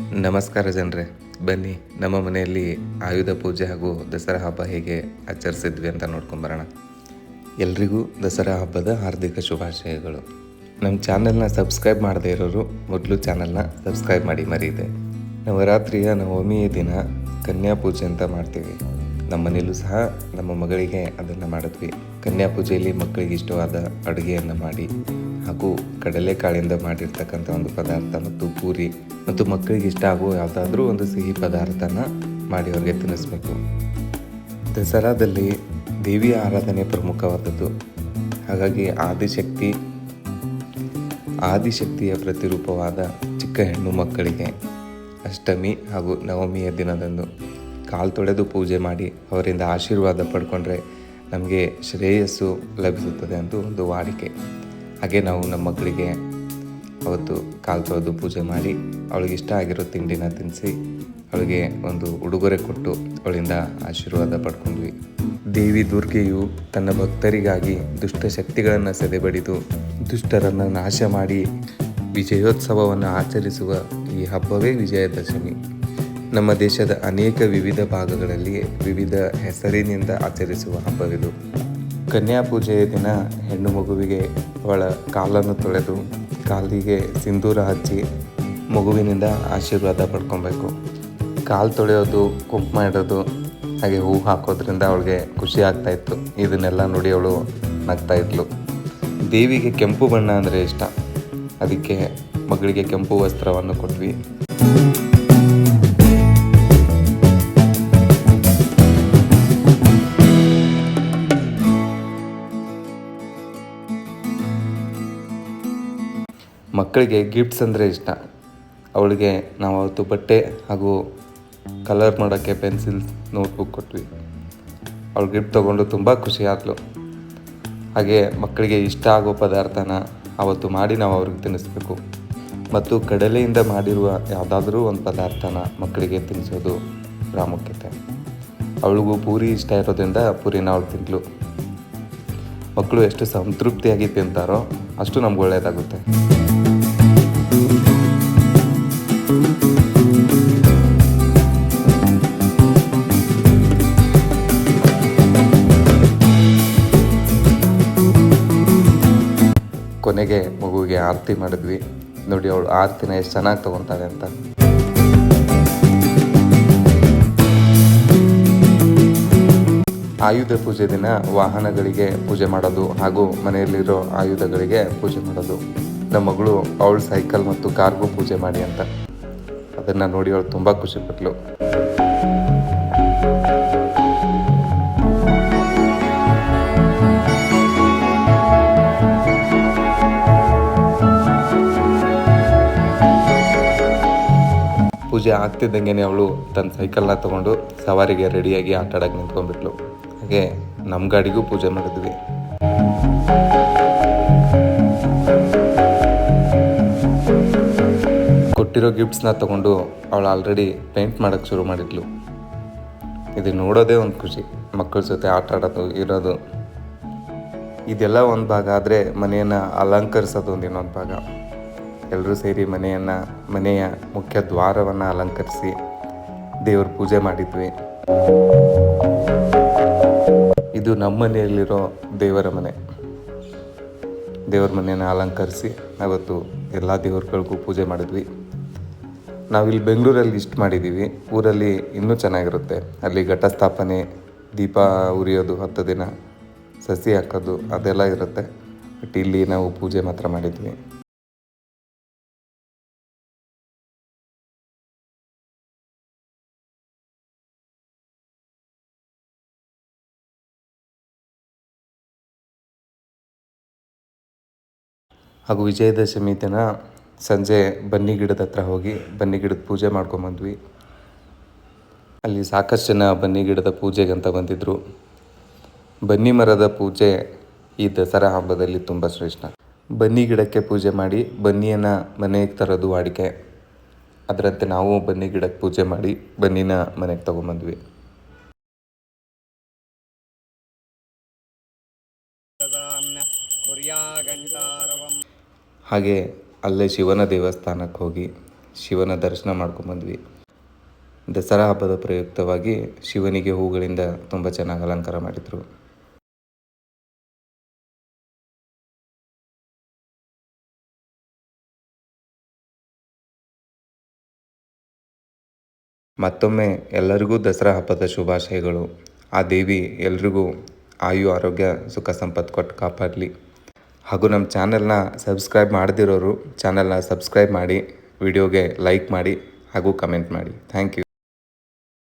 ನಮಸ್ಕಾರ ಜನರೇ. ಬನ್ನಿ, ನಮ್ಮ ಮನೆಯಲ್ಲಿ ಆಯುಧ ಪೂಜೆ ಹಾಗೂ ದಸರಾ ಹಬ್ಬ ಹೇಗೆ ಆಚರಿಸಿದ್ವಿ ಅಂತ ನೋಡ್ಕೊಂಬರೋಣ ಎಲ್ರಿಗೂ ದಸರಾ ಹಬ್ಬದ ಹಾರ್ದಿಕ ಶುಭಾಶಯಗಳು. ನಮ್ಮ ಚಾನೆಲ್ನ ಸಬ್ಸ್ಕ್ರೈಬ್ ಮಾಡದೇ ಇರೋರು ಮೊದಲು ಚಾನೆಲ್ನ ಸಬ್ಸ್ಕ್ರೈಬ್ ಮಾಡಿ ಮರೀದೆ ನವರಾತ್ರಿಯ ನವಮಿಯ ದಿನ ಕನ್ಯಾ ಪೂಜೆ ಅಂತ ಮಾಡ್ತೀವಿ. ನಮ್ಮ ಮನೇಲೂ ಸಹ ನಮ್ಮ ಮಗಳಿಗೆ ಅದನ್ನು ಮಾಡಿದ್ವಿ. ಕನ್ಯಾ ಪೂಜೆಯಲ್ಲಿ ಮಕ್ಕಳಿಗೆ ಇಷ್ಟವಾದ ಅಡುಗೆಯನ್ನು ಮಾಡಿ ಹಾಗೂ ಕಡಲೆಕಾಳಿಂದ ಮಾಡಿರ್ತಕ್ಕಂಥ ಒಂದು ಪದಾರ್ಥ ಮತ್ತು ಪೂರಿ ಮತ್ತು ಮಕ್ಕಳಿಗೆ ಇಷ್ಟ ಆಗುವ ಯಾವುದಾದ್ರೂ ಒಂದು ಸಿಹಿ ಪದಾರ್ಥನ ಮಾಡಿ ಅವ್ರಿಗೆ ತಿನ್ನಿಸ್ಬೇಕು. ದಸರಾದಲ್ಲಿ ದೇವಿಯ ಆರಾಧನೆ ಪ್ರಮುಖವಾದದ್ದು. ಹಾಗಾಗಿ ಆದಿಶಕ್ತಿ, ಆದಿಶಕ್ತಿಯ ಪ್ರತಿರೂಪವಾದ ಚಿಕ್ಕ ಹೆಣ್ಣು ಮಕ್ಕಳಿಗೆ ಅಷ್ಟಮಿ ಹಾಗೂ ನವಮಿಯ ದಿನದಂದು ಕಾಲು ತೊಳೆದು ಪೂಜೆ ಮಾಡಿ ಅವರಿಂದ ಆಶೀರ್ವಾದ ಪಡ್ಕೊಂಡ್ರೆ ನಮಗೆ ಶ್ರೇಯಸ್ಸು ಲಭಿಸುತ್ತದೆ ಅಂತ ಒಂದು ವಾಡಿಕೆ. ಹಾಗೆ ನಾವು ನಮ್ಮ ಮಕ್ಕಳಿಗೆ ಅವತ್ತು ಕಾಲು ತೊಳೆದು ಪೂಜೆ ಮಾಡಿ ಅವಳಿಗೆ ಇಷ್ಟ ಆಗಿರೋ ತಿಂಡಿನ ತಿನ್ನಿಸಿ ಅವಳಿಗೆ ಒಂದು ಉಡುಗೊರೆ ಕೊಟ್ಟು ಅವಳಿಂದ ಆಶೀರ್ವಾದ ಪಡ್ಕೊಂಡ್ವಿ. ದೇವಿ ದುರ್ಗೆಯು ತನ್ನ ಭಕ್ತರಿಗಾಗಿ ದುಷ್ಟ ಶಕ್ತಿಗಳನ್ನು ಸೆದೆಬಡಿದು ದುಷ್ಟರನ್ನು ನಾಶ ಮಾಡಿ ವಿಜಯೋತ್ಸವವನ್ನು ಆಚರಿಸುವ ಈ ಹಬ್ಬವೇ ವಿಜಯದಶಮಿ. ನಮ್ಮ ದೇಶದ ಅನೇಕ ವಿವಿಧ ಭಾಗಗಳಲ್ಲಿ ವಿವಿಧ ಹೆಸರಿನಿಂದ ಆಚರಿಸುವ ಹಬ್ಬವಿದು. ಕನ್ಯಾ ಪೂಜೆಯ ದಿನ ಹೆಣ್ಣು ಮಗುವಿಗೆ ಅವಳ ಕಾಲನ್ನು ತೊಳೆದು ಕಾಲಿಗೆ ಸಿಂಧೂರ ಹಚ್ಚಿ ಮಗುವಿನಿಂದ ಆಶೀರ್ವಾದ ಪಡ್ಕೊಬೇಕು. ಕಾಲು ತೊಳೆಯೋದು ಕುಂಕುಮ ಇಡೋದು ಹಾಗೆ ಹೂ ಹಾಕೋದ್ರಿಂದ ಅವಳಿಗೆ ಖುಷಿ ಆಗ್ತಾ ಇತ್ತು. ಇದನ್ನೆಲ್ಲ ನೋಡಿ ಅವಳು ನಗ್ತಾ ಇದ್ಲು. ದೇವಿಗೆ ಕೆಂಪು ಬಣ್ಣ ಅಂದರೆ ಇಷ್ಟ. ಅದಕ್ಕೆ ಮಗಳಿಗೆ ಕೆಂಪು ವಸ್ತ್ರವನ್ನು ಕೊಟ್ವಿ. ಮಕ್ಕಳಿಗೆ ಗಿಫ್ಟ್ಸ್ ಅಂದರೆ ಇಷ್ಟ. ಅವಳಿಗೆ ನಾವು ಅವತ್ತು ಬಟ್ಟೆ ಹಾಗೂ ಕಲರ್ ಮಾಡೋಕ್ಕೆ ಪೆನ್ಸಿಲ್ಸ್ ನೋಟ್ಬುಕ್ ಕೊಟ್ವಿ. ಅವಳು ಗಿಫ್ಟ್ ತೊಗೊಂಡು ತುಂಬ ಖುಷಿ ಆದಳು ಹಾಗೆ ಮಕ್ಕಳಿಗೆ ಇಷ್ಟ ಆಗೋ ಪದಾರ್ಥನ ಅವತ್ತು ಮಾಡಿ ನಾವು ಅವ್ರಿಗೆ ತಿನ್ನಿಸ್ಬೇಕು. ಮತ್ತು ಕಡಲೆಯಿಂದ ಮಾಡಿರುವ ಯಾವುದಾದ್ರೂ ಒಂದು ಪದಾರ್ಥನ ಮಕ್ಕಳಿಗೆ ತಿನ್ನಿಸೋದು ಪ್ರಾಮುಖ್ಯತೆ. ಅವಳಿಗೂ ಪೂರಿ ಇಷ್ಟ ಇರೋದ್ರಿಂದ ಪೂರಿನ ಅವಳು ತಿಂದ್ಲು. ಮಕ್ಕಳು ಎಷ್ಟು ಸಂತೃಪ್ತಿಯಾಗಿ ತಿಂತಾರೋ ಅಷ್ಟು ನಮ್ಗೆ ಒಳ್ಳೆಯದಾಗುತ್ತೆ ಕೊನೆಗೆ ಮಗುವಿಗೆ ಆರತಿ ಮಾಡಿದ್ವಿ. ನೋಡಿ, ಅವಳು ಆರತಿನ ಎಷ್ಟು ಚೆನ್ನಾಗಿ ತಗೊಂತಾಳೆ ಅಂತ. ಆಯುಧ ಪೂಜೆ ದಿನ ವಾಹನಗಳಿಗೆ ಪೂಜೆ ಮಾಡೋದು ಹಾಗೂ ಮನೆಯಲ್ಲಿರೋ ಆಯುಧಗಳಿಗೆ ಪೂಜೆ ಮಾಡೋದು. ನಮ್ಮ ಮಗಳು ಅವಳು ಸೈಕಲ್ ಮತ್ತು ಕಾರ್ಗೂ ಪೂಜೆ ಮಾಡಿ ಅಂತ. ಅದನ್ನು ನೋಡಿ ಅವಳು ತುಂಬ ಖುಷಿಪಟ್ಲು ಪೂಜೆ ಆಗ್ತಿದ್ದಂಗೆ ಅವಳು ತನ್ನ ಸೈಕಲ್ನ ತಗೊಂಡು ಸವಾರಿಗೆ ರೆಡಿಯಾಗಿ ಆಟ ಆಡಕ್ಕೆ ನಿಂತ್ಕೊಂಡ್ಬಿಟ್ಲು. ಹಾಗೆ ನಮ್ಮ ಗಾಡಿಗೂ ಪೂಜೆ ಮಾಡಿದ್ವಿ. ಕೊಟ್ಟಿರೋ ಗಿಫ್ಟ್ಸ್ನ ತೊಗೊಂಡು ಅವಳು ಆಲ್ರೆಡಿ ಪೇಂಟ್ ಮಾಡೋಕ್ಕೆ ಶುರು ಮಾಡಿದ್ಲು. ಇದು ನೋಡೋದೇ ಒಂದು ಖುಷಿ. ಮಕ್ಕಳ ಜೊತೆ ಆಟ ಆಡೋದು, ಇರೋದು. ಇದೆಲ್ಲ ಒಂದು ಭಾಗ ಆದರೆ ಮನೆಯನ್ನು ಅಲಂಕರಿಸೋದು ಒಂದು ಇನ್ನೊಂದು ಭಾಗ. ಎಲ್ಲರೂ ಸೇರಿ ಮನೆಯನ್ನು, ಮನೆಯ ಮುಖ್ಯ ದ್ವಾರವನ್ನು ಅಲಂಕರಿಸಿ ದೇವ್ರ ಪೂಜೆ ಮಾಡಿದ್ವಿ. ಇದು ನಮ್ಮ ಮನೆಯಲ್ಲಿರೋ ದೇವರ ಮನೆ. ದೇವ್ರ ಮನೆಯನ್ನು ಅಲಂಕರಿಸಿ ಅವತ್ತು ಎಲ್ಲ ದೇವ್ರುಗಳಿಗೂ ಪೂಜೆ ಮಾಡಿದ್ವಿ. ನಾವಿಲ್ಲಿ ಬೆಂಗಳೂರಲ್ಲಿ ಇಷ್ಟು ಮಾಡಿದ್ದೀವಿ ಊರಲ್ಲಿ ಇನ್ನೂ ಚೆನ್ನಾಗಿರುತ್ತೆ. ಅಲ್ಲಿ ಘಟಸ್ಥಾಪನೆ, ದೀಪ ಉರಿಯೋದು ಹತ್ತು ದಿನ, ಸಸಿ ಹಾಕೋದು, ಅದೆಲ್ಲ ಇರುತ್ತೆ. ಬಟ್ ಇಲ್ಲಿ ನಾವು ಪೂಜೆ ಮಾತ್ರ ಮಾಡಿದ್ವಿ. ಹಾಗೂ ವಿಜಯದಶಮಿ ದಿನ ಸಂಜೆ ಬನ್ನಿ ಗಿಡದ ಹತ್ರ ಹೋಗಿ ಬನ್ನಿ ಗಿಡದ ಪೂಜೆ ಮಾಡ್ಕೊಂಬಂದ್ವಿ ಅಲ್ಲಿ ಸಾಕಷ್ಟು ಜನ ಬನ್ನಿ ಗಿಡದ ಪೂಜೆಗೆ ಅಂತ ಬಂದಿದ್ದರು ಬನ್ನಿ ಮರದ ಪೂಜೆ ಈ ದಸರಾ ಹಬ್ಬದಲ್ಲಿ ತುಂಬ ಶ್ರೇಷ್ಠ. ಬನ್ನಿ ಗಿಡಕ್ಕೆ ಪೂಜೆ ಮಾಡಿ ಬನ್ನಿಯನ್ನು ಮನೆಗೆ ತರೋದು ವಾಡಿಕೆ. ಅದರಂತೆ ನಾವು ಬನ್ನಿ ಗಿಡಕ್ಕೆ ಪೂಜೆ ಮಾಡಿ ಬನ್ನಿನ ಮನೆಗೆ ತೊಗೊಂಬಂದ್ವಿ ಹಾಗೆ ಅಲ್ಲೇ ಶಿವನ ದೇವಸ್ಥಾನಕ್ಕೆ ಹೋಗಿ ಶಿವನ ದರ್ಶನ ಮಾಡ್ಕೊಂಬಂದ್ವಿ ದಸರಾ ಹಬ್ಬದ ಪ್ರಯುಕ್ತವಾಗಿ ಶಿವನಿಗೆ ಹೂಗಳಿಂದ ತುಂಬ ಚೆನ್ನಾಗಿ ಅಲಂಕಾರ ಮಾಡಿದರು. ಮತ್ತೊಮ್ಮೆ ಎಲ್ಲರಿಗೂ ದಸರಾ ಹಬ್ಬದ ಶುಭಾಶಯಗಳು. ಆ ದೇವಿ ಎಲ್ರಿಗೂ ಆಯು, ಆರೋಗ್ಯ, ಸುಖ, ಸಂಪತ್ತು ಕೊಟ್ಟು ಕಾಪಾಡಲಿ. ಹಾಗೂ ನಮ್ಮ ಚಾನೆಲ್ನ ಸಬ್ಸ್ಕ್ರೈಬ್ ಮಾಡದಿರೋರು ಚಾನೆಲ್ನ ಸಬ್ಸ್ಕ್ರೈಬ್ ಮಾಡಿ, ವಿಡಿಯೋಗೆ ಲೈಕ್ ಮಾಡಿ ಹಾಗೂ ಕಮೆಂಟ್ ಮಾಡಿ. Thank you.